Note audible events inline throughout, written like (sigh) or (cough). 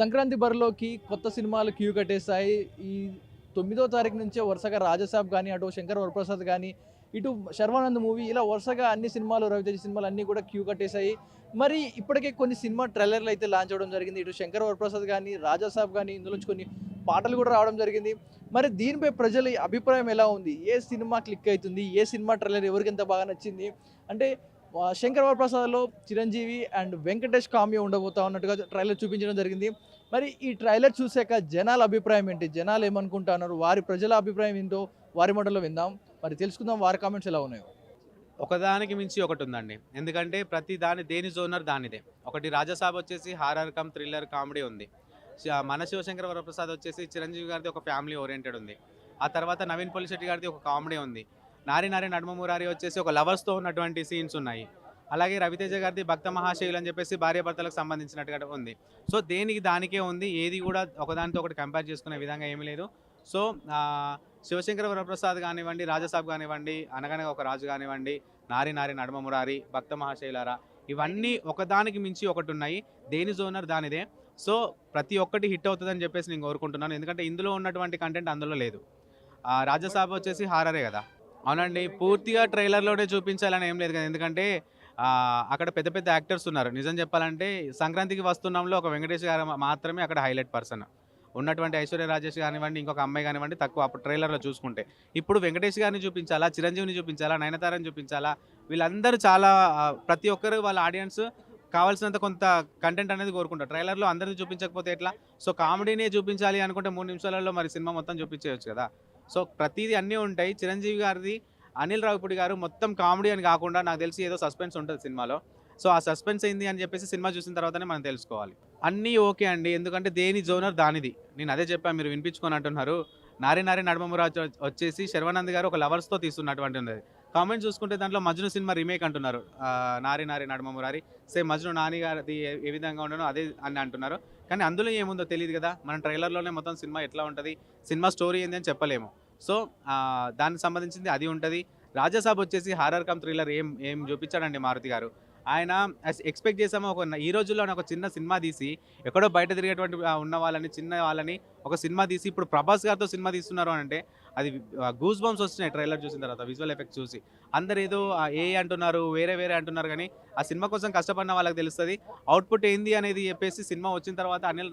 సంక్రాంతి బరిలోకి కొత్త సినిమాలు క్యూ కట్టేశాయి. ఈ తొమ్మిదో తారీఖు నుంచే వరుసగా రాజసాబ్ కానీ అటు శంకర్ వరప్రసాద్ కానీ ఇటు శర్వానంద్ మూవీ ఇలా వరుసగా అన్ని సినిమాలు రవితేజ సినిమాలు అన్నీ కూడా క్యూ కట్టేశాయి. మరి ఇప్పటికే కొన్ని సినిమా ట్రైలర్లు అయితే లాంచ్ అవ్వడం జరిగింది. ఇటు శంకర్ వరప్రసాద్ కానీ రాజాసాబ్ కానీ ఇందులోంచి కొన్ని పాటలు కూడా రావడం జరిగింది. మరి దీనిపై ప్రజల అభిప్రాయం ఎలా ఉంది? ఏ సినిమా క్లిక్ అవుతుంది? ఏ సినిమా ట్రైలర్ ఎవరికి ఎంత బాగా నచ్చింది? అంటే శంకర్ వరప్రసాద్లో చిరంజీవి అండ్ వెంకటేష్ కామ్య ఉండబోతా ఉన్నట్టుగా ట్రైలర్ చూపించడం జరిగింది. మరి ఈ ట్రైలర్ చూసాక జనాల అభిప్రాయం ఏంటి? జనాలు ఏమనుకుంటున్నారు? వారి ప్రజల అభిప్రాయం ఏంటో వారి మాటలో విందాం. మరి తెలుసుకుందాం వారి కామెంట్స్ ఎలా ఉన్నాయో. ఒకదానికి మించి ఒకటి ఉందండి. ఎందుకంటే ప్రతి దాని దేని జోనర్ దానిదే. ఒకటి రాజసాబ్ వచ్చేసి హారర్ కమ్ థ్రిల్లర్ కామెడీ ఉంది. మన శివశంకర వరప్రసాద్ వచ్చేసి చిరంజీవి గారిది ఒక ఫ్యామిలీ ఓరియంటెడ్ ఉంది. ఆ తర్వాత నవీన్ పోలిశెట్టి గారిది ఒక కామెడీ ఉంది. నారి నారి నడుమ మురారి వచ్చేసి ఒక లవర్స్తో ఉన్నటువంటి సీన్స్ ఉన్నాయి. అలాగే రవితేజ గారిది భక్త మహాశైలు అని చెప్పేసి భార్యాభర్తలకు సంబంధించినట్టుగా ఉంది. సో దేనికి దానికే ఉంది ఏది కూడా ఒకదానితో ఒకటి కంపేర్ చేసుకునే విధంగా ఏమీ లేదు. సో శివశంకర వరప్రసాద్ కానివ్వండి రాజసాబ్ కానివ్వండి అనగనగా ఒక రాజు కానివ్వండి నారి నారి నడుమ మురారి భక్త మహాశైలారా ఇవన్నీ ఒకదానికి మించి ఒకటి ఉన్నాయి. దేని జోనర్ దానిదే. సో ప్రతి ఒక్కటి హిట్ అవుతుందని చెప్పేసి నేను కోరుకుంటున్నాను. ఎందుకంటే ఇందులో ఉన్నటువంటి కంటెంట్ అందులో లేదు. రాజసాబ్ వచ్చేసి హారరే కదా. అవునండి పూర్తిగా ట్రైలర్లోనే చూపించాలని ఏం లేదు కదా. ఎందుకంటే అక్కడ పెద్ద పెద్ద యాక్టర్స్ ఉన్నారు. నిజం చెప్పాలంటే సంక్రాంతికి వస్తున్నాంలో ఒక వెంకటేష్ గారు మాత్రమే అక్కడ హైలైట్ పర్సన్. ఉన్నటువంటి ఐశ్వర్య రాజేష్ కానివ్వండి ఇంకొక అమ్మాయి కానివ్వండి తక్కువ అప్పుడు ట్రైలర్లో చూసుకుంటే. ఇప్పుడు వెంకటేష్ గారిని చూపించాలా చిరంజీవిని చూపించాలా నయనతారని చూపించాలా? వీళ్ళందరూ చాలా ప్రతి ఒక్కరు వాళ్ళ ఆడియన్స్ కావాల్సినంత కొంత కంటెంట్ అనేది కోరుకుంటారు. ట్రైలర్లో అందరిని చూపించకపోతే ఎట్లా? సో కామెడీనే చూపించాలి అనుకుంటే మూడు నిమిషాలలో మరి సినిమా మొత్తం చూపించేయచ్చు కదా. సో ప్రతిదీ అన్నీ ఉంటాయి. చిరంజీవి గారిది అనిల్ రావుపూడి గారు మొత్తం కామెడీ అని కాకుండా నాకు తెలిసి ఏదో సస్పెన్స్ ఉంటుంది సినిమాలో. సో ఆ సస్పెన్స్ ఏంది అని చెప్పేసి సినిమా చూసిన తర్వాతనే మనం తెలుసుకోవాలి. అన్నీ ఓకే అండి. ఎందుకంటే దేని జోనర్ దానిది. నేను అదే చెప్పాను మీరు వినిపించుకొని అంటున్నారు నారి నారి నడమమురాజు వచ్చేసి శర్వానంద్ గారు ఒక లవర్స్తో తీస్తున్నటువంటి ఉన్నది. కామెంట్ చూసుకుంటే దాంట్లో మజ్ను సినిమా రీమేక్ అంటున్నారు. ఆ, నారి నారి నడమమురారి. సేమ్ మజ్ను నాని గారిది ఏ- ఏ విధంగా ఉండనో అదే అని అంటున్నారు. కానీ అందులో ఏముందో తెలియదు కదా. మనం ట్రైలర్లోనే మొత్తం సినిమా ఎట్లా ఉంటుంది? సినిమా స్టోరీ ఏంది అని చెప్పలేము. సో దానికి సంబంధించింది అది ఉంటుంది. రాజాసాబ్ వచ్చేసి హారర్ కమ్ థ్రిల్లర్ ఏం ఏం చూపించాడండి మారుతి గారు. ఆయన ఎక్స్పెక్ట్ చేసాము ఒక ఈ రోజుల్లో ఒక చిన్న సినిమా తీసి ఎక్కడో బయట తిరిగేటువంటి ఉన్న వాళ్ళని చిన్న వాళ్ళని ఒక సినిమా తీసి ఇప్పుడు ప్రభాస్ గారితో సినిమా తీస్తున్నారు అని అంటే అది గూస్ బంప్స్ వస్తున్నాయి ట్రైలర్ చూసిన తర్వాత విజువల్ ఎఫెక్ట్ చూసి. అందరు ఏదో ఏ అంటున్నారు వేరే వేరే అంటున్నారు కానీ ఆ సినిమా కోసం కష్టపడిన వాళ్ళకి తెలుస్తుంది. అవుట్పుట్ ఏంది అనేది చెప్పేసి సినిమా వచ్చిన తర్వాత అనిల్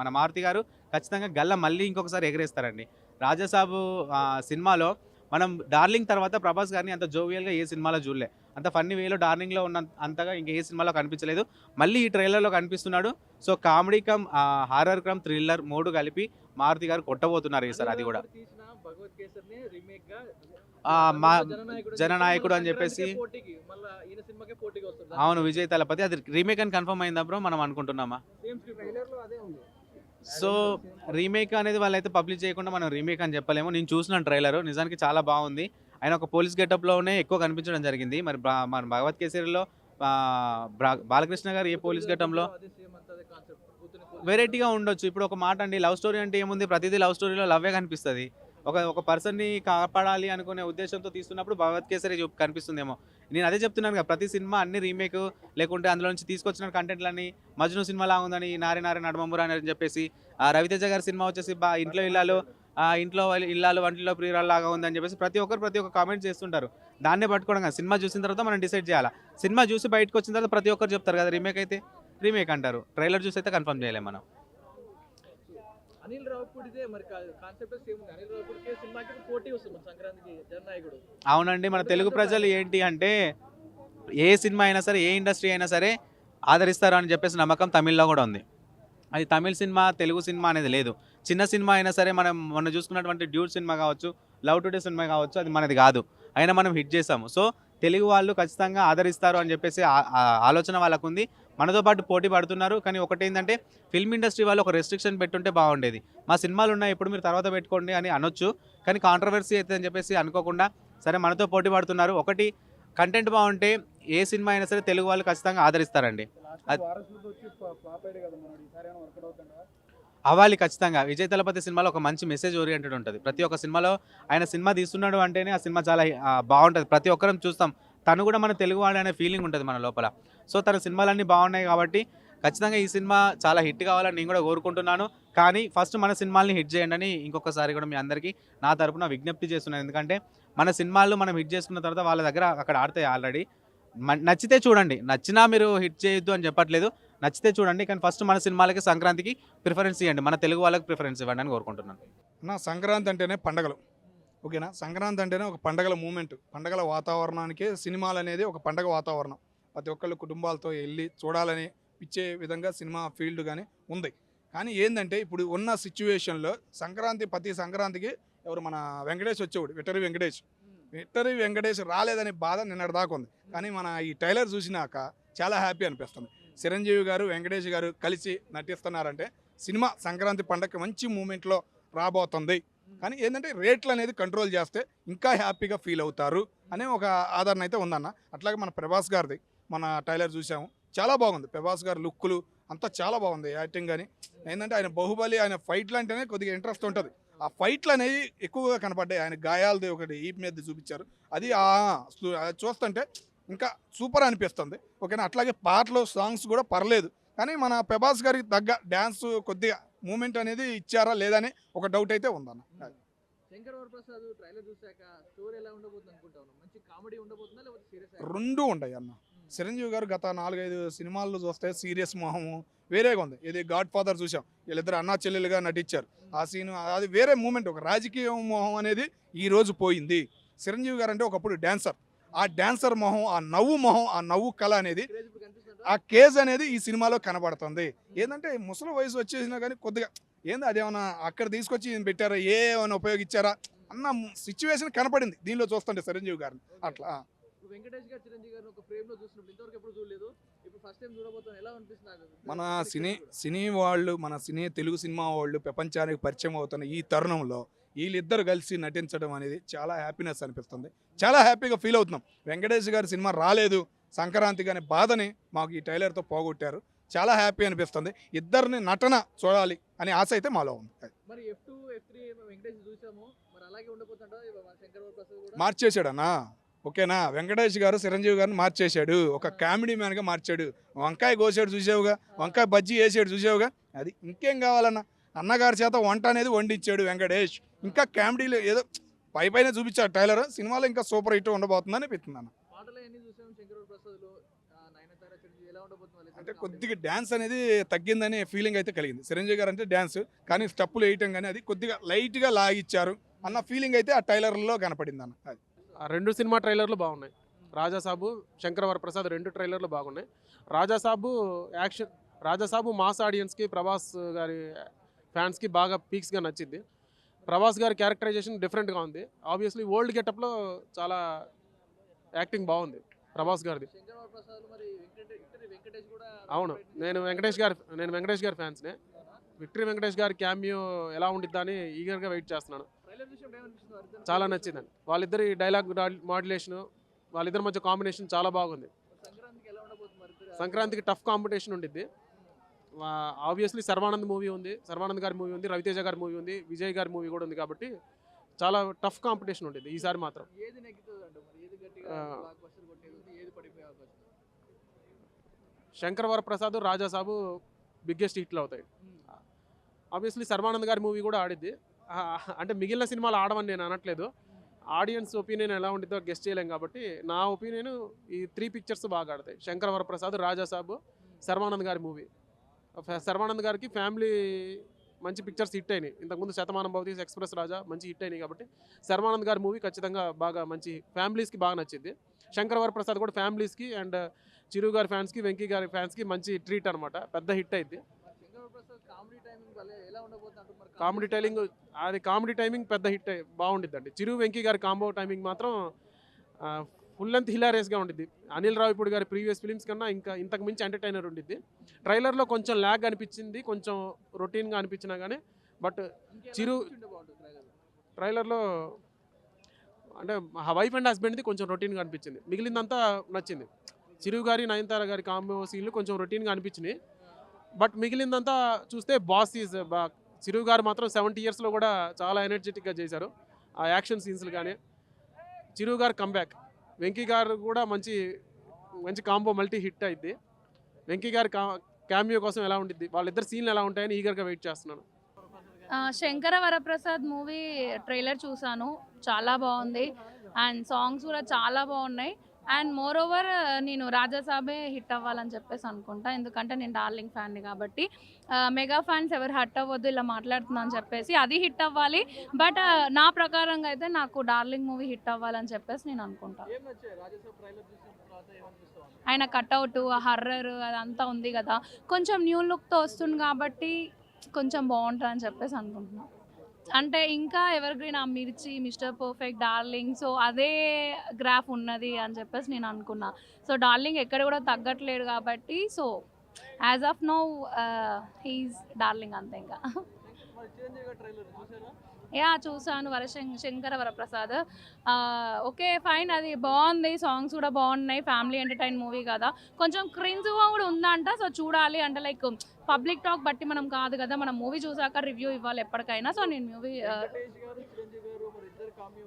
మన మారుతి గారు ఖచ్చితంగా గల్ల మళ్ళీ ఇంకొకసారి ఎగరేస్తారండి. రాజాసాబు ఆ, సినిమాలో మనం డార్లింగ్ తర్వాత ప్రభాస్ గారిని అంత జోవియల్గా ఏ సినిమాలో చూడలే. అంత ఫన్నీ వేలో డార్లింగ్లో ఉన్న అంతగా ఇంక ఏ సినిమాలో కనిపించలేదు. మళ్ళీ ఈ ట్రైలర్లో కనిపిస్తున్నాడు. So comedy cum horror cum thriller మూడు కలిపి మారుతి గారు కొట్టబోతున్నారు ఈసారి అది కూడా. మా జననాయకుడు అని చెప్పేసి అవును విజయ్ తలపతి. అది రీమేక్ అని కన్ఫర్మ్ అయిందా బ్రో మనం అనుకుంటున్నామా? సో రీమేక్ అనేది వాళ్ళైతే పబ్లిష్ చేయకుండా మనం రీమేక్ అని చెప్పలేము. నేను చూసిన ట్రైలర్ నిజానికి చాలా బాగుంది. ఆయన ఒక పోలీస్ గెటప్లోనే ఎక్కువ కనిపించడం జరిగింది. మరి బా- మన భగవత్ కేసరిలో బ్రా- బాలకృష్ణ గారు ఏ పోలీస్ గెటంలో వెరైటీగా ఉండొచ్చు. ఇప్పుడు ఒక మాట అండి లవ్ స్టోరీ అంటే ఏముంది? ప్రతిదీ లవ్ స్టోరీలో లవ్వే కనిపిస్తుంది. ఒక ఒక పర్సన్ని కాపాడాలి అనుకునే ఉద్దేశంతో తీస్తున్నప్పుడు భగవత్ కేసరి కనిపిస్తుందేమో. నేను అదే చెప్తున్నాను కదా ప్రతి సినిమా అన్ని రీమేక్ లేకుంటే అందులో నుంచి తీసుకొచ్చిన కంటెంట్లని మజ్ను సినిమాలా ఉందని నారే నారే నడమంబురా అని చెప్పేసి రవితేజ గారి సినిమా వచ్చేసి బా ఇంట్లో ఇల్లాలు ఇంట్లో ఇల్లాలు వంటిలో ప్రియురాలు లాగా ఉందని చెప్పేసి ప్రతి ఒక్కరు ప్రతి ఒక్క కామెంట్ చేస్తుంటారు. దాన్నే పట్టుకోవడం సినిమా చూసిన తర్వాత మనం డిసైడ్ చేయాలి? సినిమా చూసి బయటకు వచ్చిన తర్వాత ప్రతి ఒక్కరు చెప్తారు కదా రీమేక్ అయితే రీమేక్ అంటారు. ట్రైలర్ చూసి అయితే కన్ఫర్మ్ చేయలేము మనం. అనిల్ రావుపూడిదే మరి కాన్సెప్ట్ సేమ్ ఉంది? అనిల్ రావుపూడికే సినిమాకి పోటీ వస్తుంది సంక్రాంతికి జననాయకుడు. అవునండి మన తెలుగు ప్రజలు ఏంటి అంటే ఏ సినిమా అయినా సరే ఏ ఇండస్ట్రీ అయినా సరే ఆదరిస్తారు అని చెప్పేసి నమ్మకం తమిళ్ళో కూడా ఉంది. అది తమిళ్ సినిమా తెలుగు సినిమా అనేది లేదు. చిన్న సినిమా అయినా సరే మనం మొన్న చూసుకున్నటువంటి డ్యూట్ సినిమా కావచ్చు లవ్ టుడే సినిమా కావచ్చు అది మనది కాదు. అయినా మనం హిట్ చేసాము. సో తెలుగు వాళ్ళు ఖచ్చితంగా ఆదరిస్తారు అని చెప్పేసి ఆలోచన వాళ్ళకు ఉంది మనతో పాటు పోటీ పడుతున్నారు. కానీ ఒకటి ఏంటంటే ఫిల్మ్ ఇండస్ట్రీ వాళ్ళు ఒక రెస్ట్రిక్షన్ పెట్టుంటే బాగుండేది. మా సినిమాలు ఉన్నాయి ఇప్పుడు మీరు తర్వాత పెట్టుకోండి అని అనొచ్చు. కానీ కాంట్రవర్సీ అయితే అని చెప్పేసి అనుకోకుండా సరే మనతో పోటీ పడుతున్నారు. ఒకటి కంటెంట్ బాగుంటే ఏ సినిమా అయినా సరే తెలుగు వాళ్ళు ఖచ్చితంగా ఆదరిస్తారండి. అవ్వాలి ఖచ్చితంగా. విజయ్ తలపతి సినిమాలో ఒక మంచి మెసేజ్ ఓరియంటెడ్ ఉంటుంది. ప్రతి ఒక్క సినిమాలో ఆయన సినిమా తీస్తున్నాడు అంటేనే ఆ సినిమా చాలా బాగుంటుంది. ప్రతి ఒక్కరం చూస్తాం. తను కూడా మన తెలుగు వాడు అనే ఫీలింగ్ ఉంటుంది మన లోపల. సో తన సినిమాలన్నీ బాగున్నాయి కాబట్టి ఖచ్చితంగా ఈ సినిమా చాలా హిట్ కావాలని నేను కూడా కోరుకుంటున్నాను. కానీ ఫస్ట్ మన సినిమాల్ని హిట్ చేయండి అని ఇంకొకసారి కూడా మీ అందరికీ నా తరపున విజ్ఞప్తి చేస్తున్నాను. ఎందుకంటే మన సినిమాలు మనం హిట్ చేసుకున్న తర్వాత వాళ్ళ దగ్గర అక్కడ ఆడతాయి ఆల్రెడీ. నచ్చితే చూడండి. నచ్చినా మీరు హిట్ చేయొద్దు అని చెప్పట్లేదు. నచ్చితే చూడండి. కానీ ఫస్ట్ మన సినిమాలకి సంక్రాంతికి ప్రిఫరెన్స్ ఇవ్వండి. మన తెలుగు వాళ్ళకి ప్రిఫరెన్స్ ఇవ్వండి అని కోరుకుంటున్నాను. నా సంక్రాంతి అంటేనే పండగలు. ఓకేనా? సంక్రాంతి అంటేనే ఒక పండగల మూమెంట్. పండగల వాతావరణానికే సినిమాలు అనేది ఒక పండగ వాతావరణం. ప్రతి ఒక్కళ్ళు కుటుంబాలతో వెళ్ళి చూడాలని ఇచ్చే విధంగా సినిమా ఫీల్డ్ కానీ ఉంది. కానీ ఏంటంటే ఇప్పుడు ఉన్న సిచ్యువేషన్లో సంక్రాంతి ప్రతి సంక్రాంతికి ఎవరు మన వెంకటేష్ వచ్చేవాడు విటరి వెంకటేష్. విటరి వెంకటేష్ రాలేదనే బాధ నిన్నటి దాకా ఉంది. కానీ మన ఈ టైలర్ చూసినాక చాలా హ్యాపీ అనిపిస్తుంది. చిరంజీవి గారు వెంకటేష్ గారు కలిసి నటిస్తున్నారంటే సినిమా సంక్రాంతి పండగకి మంచి మూమెంట్లో రాబోతుంది. కానీ ఏంటంటే రేట్లు అనేది కంట్రోల్ చేస్తే ఇంకా హ్యాపీగా ఫీల్ అవుతారు అనే ఒక ఆదరణ అయితే ఉందన్న. అట్లాగే మన ప్రభాస్ గారిది మన టైలర్ చూసాము. చాలా బాగుంది. ప్రభాస్ గారి లుక్కులు అంతా చాలా బాగుంది యాక్టింగ్ కానీ ఏంటంటే ఆయన బాహుబలి ఆయన ఫైట్లు అంటేనే కొద్దిగా ఇంట్రెస్ట్ ఉంటుంది. ఆ ఫైట్లు అనేవి ఎక్కువగా కనపడ్డాయి. ఆయన గాయాలది ఒకటి ఈప్ మీద చూపించారు. అది చూస్తుంటే ఇంకా సూపర్ అనిపిస్తుంది. ఓకేనా? అట్లాగే పాటలు సాంగ్స్ కూడా పర్లేదు. కానీ మన ప్రభాస్ గారికి తగ్గ డ్యాన్స్ కొద్దిగా మూమెంట్ అనేది ఇచ్చారా లేదని ఒక డౌట్ అయితే ఉందన్న. రెండు ఉంటాయి అన్న చిరంజీవి గారు గత నాలుగైదు సినిమాల్లో చూస్తే సీరియస్ మొహము వేరేగా ఉంది. ఇది గాడ్ ఫాదర్ చూసాం వీళ్ళిద్దరు అన్నా చెల్లెలుగా నటించారు. ఆ సీన్ అది వేరే మూమెంట్. ఒక రాజకీయ మొహం అనేది ఈ రోజు పోయింది. చిరంజీవి గారు అంటే ఒకప్పుడు డ్యాన్సర్ ఆ డ్యాన్సర్ మొహం ఆ నవ్వు మొహం ఆ నవ్వు కళ అనేది ఆ కేజ్ అనేది ఈ సినిమాలో కనబడుతుంది. ఏంటంటే ముసలి వయసు వచ్చేసినా కానీ కొద్దిగా ఏంది అదేమన్నా అక్కడ తీసుకొచ్చి పెట్టారా ఏమైనా ఉపయోగించారా అన్న సిచ్యువేషన్ కనపడింది. దీనిలో చూస్తుంటే చిరంజీవి గారిని. అట్లా. వెంకటేష్ గారు చిరంజీవి గారిని ఒక ఫ్రేమ్లో చూసినప్పుడు ఇంతవరకు ఎప్పుడు చూడలేదు. ఇప్పుడు ఫస్ట్ టైం చూడబోతాను ఎలా అనిపిస్తుంది? మన సినీ. సినీ వాళ్ళు మన సినీ తెలుగు సినిమా వాళ్ళు ప్రపంచానికి పరిచయం అవుతున్న ఈ తరుణంలో వీళ్ళిద్దరు కలిసి నటించడం అనేది చాలా హ్యాపీనెస్ అనిపిస్తుంది. చాలా హ్యాపీగా ఫీల్ అవుతున్నాం. వెంకటేష్ గారి సినిమా రాలేదు. సంక్రాంతి అనే బాధని మాకు ఈ టైలర్తో పోగొట్టారు. చాలా హ్యాపీ అనిపిస్తుంది. ఇద్దరిని నటన చూడాలి అనే ఆశ అయితే మాలో ఉంది. మరి ఎఫ్ ఓకేనా? వెంకటేష్ గారు చిరంజీవి గారిని మార్చేశాడు. ఒక కామెడీ మ్యాన్గా మార్చాడు. వంకాయ కోసాడు చూసావుగా? వంకాయ బజ్జీ వేసాడు చూసావుగా? అది ఇంకేం కావాలన్నా? అన్నగారి చేత వంట అనేది వండిచ్చాడు వెంకటేష్. ఇంకా కామెడీలో ఏదో పై పైన చూపించాడు టైలర్. సినిమాలో ఇంకా సూపర్ హిట్ ఉండబోతుందని అనిపిస్తుంది అన్న అంటే? కొద్దిగా డ్యాన్స్ అనేది తగ్గిందనే ఫీలింగ్ అయితే కలిగింది. చిరంజీవి గారు అంటే డ్యాన్స్ కానీ స్టెప్పులు వేయటం కానీ అది కొద్దిగా లైట్గా లాగిచ్చారు అన్న ఫీలింగ్ అయితే ఆ టైలర్లో కనపడింది అన్న అది. ఆ రెండు సినిమా ట్రైలర్లు బాగున్నాయి. రాజాసాబు శంకర వరప్రసాద్ రెండు ట్రైలర్లు బాగున్నాయి. రాజాసాబు యాక్షన్ రాజాసాబు మాస్ ఆడియన్స్కి ప్రభాస్ గారి ఫ్యాన్స్కి బాగా పీక్స్గా నచ్చింది. ప్రభాస్ గారి క్యారెక్టరైజేషన్ డిఫరెంట్గా ఉంది. ఆబ్వియస్లీ ఓల్డ్ గెటప్లో చాలా యాక్టింగ్ బాగుంది ప్రభాస్ గారిది. అవును. నేను వెంకటేష్ గారి నేను వెంకటేష్ గారి ఫ్యాన్స్నే. విక్టరీ వెంకటేష్ గారి క్యామియో ఎలా ఉండిద్దా అని ఈగర్గా వెయిట్ చేస్తున్నాను. చాలా నచ్చిందండి వాళ్ళిద్దరి డైలాగ్ మాడ్యులేషన్ వాళ్ళిద్దరి మధ్య కాంబినేషన్ చాలా బాగుంది. సంక్రాంతికి టఫ్ కాంపిటీషన్ ఉండిద్ది. ఆబ్వియస్లీ సర్వానంద్ మూవీ ఉంది సర్వానంద్ గారి మూవీ ఉంది రవితేజ గారి మూవీ ఉంది విజయ్ గారి మూవీ కూడా ఉంది కాబట్టి చాలా టఫ్ కాంపిటీషన్ ఉంటుంది ఈసారి మాత్రం? శంకర్ వరప్రసాద్ రాజాసాబు బిగ్గెస్ట్ హిట్లు అవుతాయి. ఆబ్వియస్లీ సర్వానంద్ గారి మూవీ కూడా ఆడిద్ది. అంటే మిగిలిన సినిమాలు ఆడమని నేను అనట్లేదు. ఆడియన్స్ ఒపీనియన్ ఎలా ఉంటుందో గెస్ట్ చేయలేం కాబట్టి నా ఒపీనియన్ ఈ త్రీ పిక్చర్స్ బాగా ఆడతాయి. శంకర్ వరప్రసాద్ రాజాసాబు సర్వానంద్ గారి మూవీ. సర్వానంద్ గారికి ఫ్యామిలీ మంచి పిక్చర్స్ హిట్ అయినాయి. ఇంతకుముందు శతమానం భవతి ఎక్స్ప్రెస్ రాజా మంచి హిట్ అయినాయి కాబట్టి సర్వానంద్ గారి మూవీ ఖచ్చితంగా బాగా మంచి ఫ్యామిలీస్కి బాగా నచ్చింది. శంకర్ వరప్రసాద్ కూడా ఫ్యామిలీస్కి అండ్ చిరు గారి ఫ్యాన్స్కి వెంకీ గారి ఫ్యాన్స్కి మంచి ట్రీట్ అనమాట పెద్ద హిట్ అయింది కామెడీ టైలింగ్ అది కామెడీ టైమింగ్ పెద్ద హిట్ బాగుండిద్దండి. చిరు వెంకీ గారి కాంబో టైమింగ్ మాత్రం ఫుల్ లెంత్ హిలారియస్గా ఉండిద్ది. అనిల్ రావిపూడి గారి ప్రీవియస్ ఫిలిమ్స్ కన్నా ఇంకా ఇంతకు మించి ఎంటర్టైనర్ ఉండిద్ది. ట్రైలర్లో కొంచెం ల్యాగ్ అనిపించింది కొంచెం రొటీన్గా అనిపించినా కానీ బట్ చిరు-. ట్రైలర్లో అంటే వైఫ్ అండ్ హస్బెండ్ది కొంచెం రొటీన్గా అనిపించింది. మిగిలిందంతా నచ్చింది. చిరు గారి నయనతార గారి కాంబో సీన్లు కొంచెం రొటీన్గా అనిపించినాయి. బట్ మిగిలిందంతా చూస్తే బాస్ ఈజ్ చిరు గారు మాత్రం సెవెంటీ ఇయర్స్లో కూడా చాలా ఎనర్జెటిక్గా చేశారు ఆ యాక్షన్ సీన్స్లు కానీ చిరు గారు కంబ్యాక్ వెంకీ గారు కూడా మంచి మంచి కాంబో మల్టీ హిట్ అయింది వెంకీ గారి కా క్యామియో కోసం ఎలా ఉండిద్ది? వాళ్ళిద్దరు సీన్లు ఎలా ఉంటాయని ఈగర్గా వెయిట్ చేస్తున్నాను. శంకర వరప్రసాద్ మూవీ ట్రైలర్ చూశాను చాలా బాగుంది. అండ్ సాంగ్స్ కూడా చాలా బాగున్నాయి. అండ్ మోర్ ఓవర్ నేను రాజాసాబే హిట్ అవ్వాలని చెప్పేసి అనుకుంటా. ఎందుకంటే నేను డార్లింగ్ ఫ్యాన్ని కాబట్టి మెగా ఫ్యాన్స్ ఎవరు హట్ అవ్వద్దు ఇలా మాట్లాడుతున్నా అని చెప్పేసి అది హిట్ అవ్వాలి. బట్ నా ప్రకారంగా అయితే నాకు డార్లింగ్ మూవీ హిట్ అవ్వాలని చెప్పేసి నేను అనుకుంటా. ఏం నచ్చాయి? రాజసాబ్ ట్రైలర్ చూసిన తర్వాత ఏమనిపిస్తుంది ఆయన కట్అవుట్ హర్రర్ అదంతా ఉంది కదా. కొంచెం న్యూ లుక్తో వస్తుంది కాబట్టి కొంచెం బాగుంటుంది అని చెప్పేసి అనుకుంటున్నాను అంటే ఇంకా ఎవర్ గ్రీన్ ఆ Mirchi mister perfect darling so అదే గ్రాఫ్ ఉన్నది అని చెప్పేసి నేను అనుకున్నా. సో డార్లింగ్ ఎక్కడ కూడా తగ్గట్లేడు కాబట్టి so as of now he's darling అంతే ఇంకా. (laughs) యా చూసాను వరశం శంకర వరప్రసాద్. Okay fine. అది బాగుంది. సాంగ్స్ కూడా బాగున్నాయి. ఫ్యామిలీ ఎంటర్టైన్ మూవీ కదా. కొంచెం క్రిన్జ్గా కూడా ఉందంట. సో చూడాలి. అంటే లైక్ పబ్లిక్ టాక్ బట్టి మనం కాదు కదా. మనం మూవీ చూసాక రివ్యూ ఇవ్వాలి ఎప్పటికైనా. సో నేను movie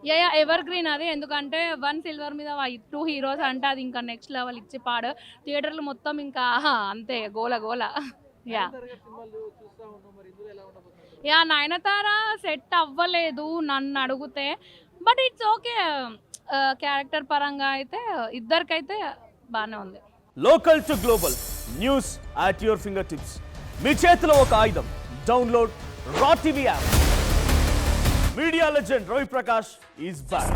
yeah yeah evergreen అది. ఎందుకంటే వన్ సిల్వర్ మీద టూ హీరోస్ అంటే అది ఇంకా నెక్స్ట్ లెవెల్ ఇచ్చి పాడు. థియేటర్లు మొత్తం ఇంకా అంతే. గోల గోల. యా. యా నయనతార సెట్ అవ్వలేదు నన్ను అడిగితే. బట్ ఇట్స్ ఓకే క్యారెక్టర్ పరంగా అయితే ఇద్దరికైతే బాగానే ఉంది. Local to global news at your fingertips మీ చేతిలో ఒక ఆయుధం download Raw TV app media legend Ravi Prakash is back